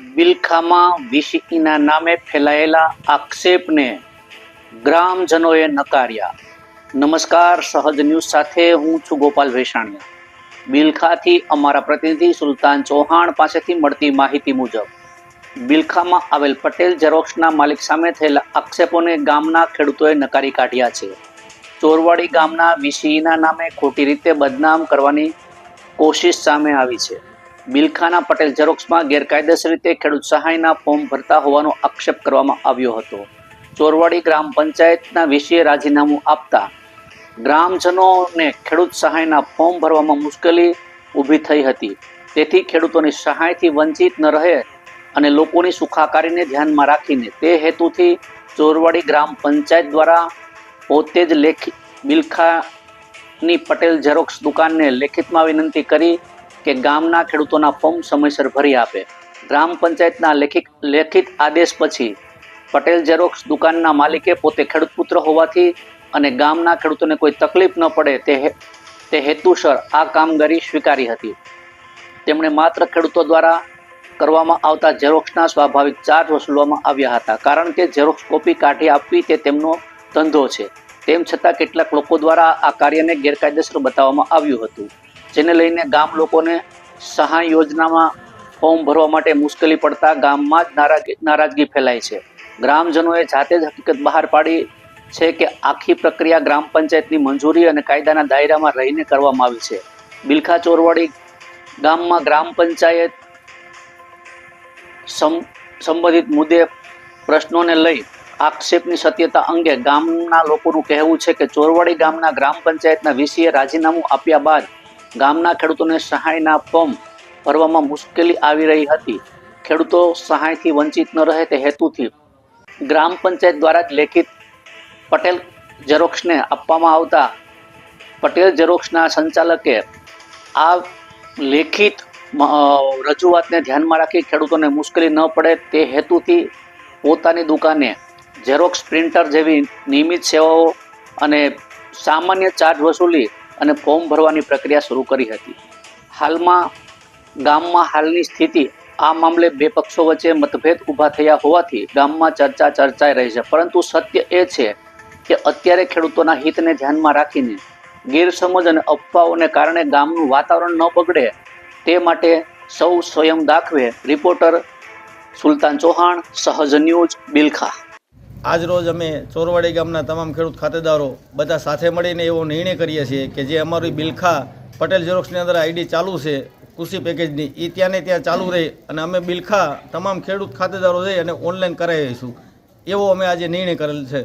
બિલખામાં વીસીઈના નામે ફેલાયેલા આક્ષેપને ગ્રામજનોએ નકાર્યા. નમસ્કાર, સહજ ન્યૂઝ સાથે હું છું ગોપાલ ભેસાણીયા. બિલખાથી અમારા પ્રતિનિધિ સુલતાન ચૌહાણ પાસેથી મળતી માહિતી મુજબ બિલખામાં આવેલ પટેલ ઝેરોક્ષના માલિક સામે થયેલા આક્ષેપોને ગામના ખેડૂતોએ નકારી કાઢ્યા છે. ચોરવાડી ગામના વીસીઈના નામે ખોટી રીતે બદનામ કરવાની કોશિશ સામે આવી છે. બિલખાના પટેલ ઝેરોક્સમાં ગેરકાયદેસર રીતે ખેડૂત સહાયના ફોર્મ ભરતા હોવાનો આક્ષેપ કરવામાં આવ્યો હતો. ચોરવાડી ગ્રામ પંચાયતના વિષયે રાજીનામું આપતા ગ્રામજનોને ખેડૂત સહાયના ફોર્મ ભરવામાં મુશ્કેલી ઊભી થઈ હતી. તેથી ખેડૂતોની સહાયથી વંચિત ન રહે અને લોકોની સુખાકારીને ધ્યાનમાં રાખીને તે હેતુથી ચોરવાડી ગ્રામ પંચાયત દ્વારા પોતે જ લેખિત મિલ્ખાની પટેલ ઝેરોક્ષ દુકાનને લેખિતમાં વિનંતી કરી કે ગામના ખેડૂતોના ફોર્મ સમયસર ભરી આપે. ગ્રામ પંચાયતના લેખિત લેખિત આદેશ પછી પટેલ ઝેરોક્ષ દુકાનના માલિકે પોતે ખેડૂત પુત્ર હોવાથી અને ગામના ખેડૂતોને કોઈ તકલીફ ન પડે તે તે હેતુસર આ કામગીરી સ્વીકારી હતી. તેમણે માત્ર ખેડૂતો દ્વારા કરવામાં આવતા ઝેરોક્ષના સ્વાભાવિક ચાર્જ વસૂલવામાં આવ્યા હતા. કારણ કે ઝેરોક્ષ કોપી કાઢી આપવી તે તેમનો ધંધો છે. તેમ છતાં કેટલાક લોકો દ્વારા આ કાર્યને ગેરકાયદેસર બતાવવામાં આવ્યું હતું. જેને લઈને ગામ લોકોને સહાય યોજનામાં ફોર્મ ભરવા માટે મુશ્કેલી પડતા ગામમાં જ નારાજગી નારાજગી ફેલાય છે. ગ્રામજનોએ જાતે જ હકીકત બહાર પાડી છે કે આખી પ્રક્રિયા ગ્રામ પંચાયતની મંજૂરી અને કાયદાના દાયરામાં રહીને કરવામાં આવી છે. બિલખા ચોરવાડી ગામમાં ગ્રામ પંચાયત સંબંધિત મુદ્દે પ્રશ્નોને લઈ આક્ષેપની સત્યતા અંગે ગામના લોકોનું કહેવું છે કે ચોરવાડી ગામના ગ્રામ પંચાયતના વીસીએ રાજીનામું આપ્યા બાદ ગામના ખેડૂતોને સહાયના ફોર્મ ભરવામાં મુશ્કેલી આવી રહી હતી. ખેડૂતો સહાયથી વંચિત ન રહે તે હેતુથી ગ્રામ પંચાયત દ્વારા જ લેખિત પટેલ ઝેરોક્ષને આપવામાં આવતા પટેલ ઝેરોક્ષના સંચાલકે આ લેખિત રજૂઆતને ધ્યાનમાં રાખી ખેડૂતોને મુશ્કેલી ન પડે તે હેતુથી પોતાની દુકાને ઝેરોક્સ પ્રિન્ટર જેવી નિયમિત સેવાઓ અને સામાન્ય ચાર્જ વસૂલી અને ફોર્મ ભરવાની પ્રક્રિયા શરૂ કરી હતી. હાલમાં ગામમાં હાલની સ્થિતિ આ મામલે બે પક્ષો વચ્ચે મતભેદ ઊભા થયા હોવાથી ગામમાં ચર્ચા ચર્ચાઈ રહી છે. પરંતુ સત્ય એ છે કે અત્યારે ખેડૂતોના હિતને ધ્યાનમાં રાખીને ગેરસમજ અને અફવાઓને કારણે ગામનું વાતાવરણ ન બગડે તે માટે સૌ સ્વયં દાખવે રિપોર્ટર સુલતાન ચૌહાણ, સહજ ન્યૂઝ, બિલખા. આજ રોજ અમે ચોરવાડી ગામના તમામ ખેડૂત ખાતેદારો બધા સાથે મળીને એવો નિર્ણય કરીએ છીએ કે જે અમારી બિલખા પટેલ ઝેરોક્ષની અંદર આઈડી ચાલુ છે, કૃષિ પેકેજની એ ત્યાં ને ત્યાં ચાલુ રહે અને અમે બિલખા તમામ ખેડૂત ખાતેદારો જઈ અને ઓનલાઈન કરાવીશું એવો અમે આજે નિર્ણય કરેલ છે.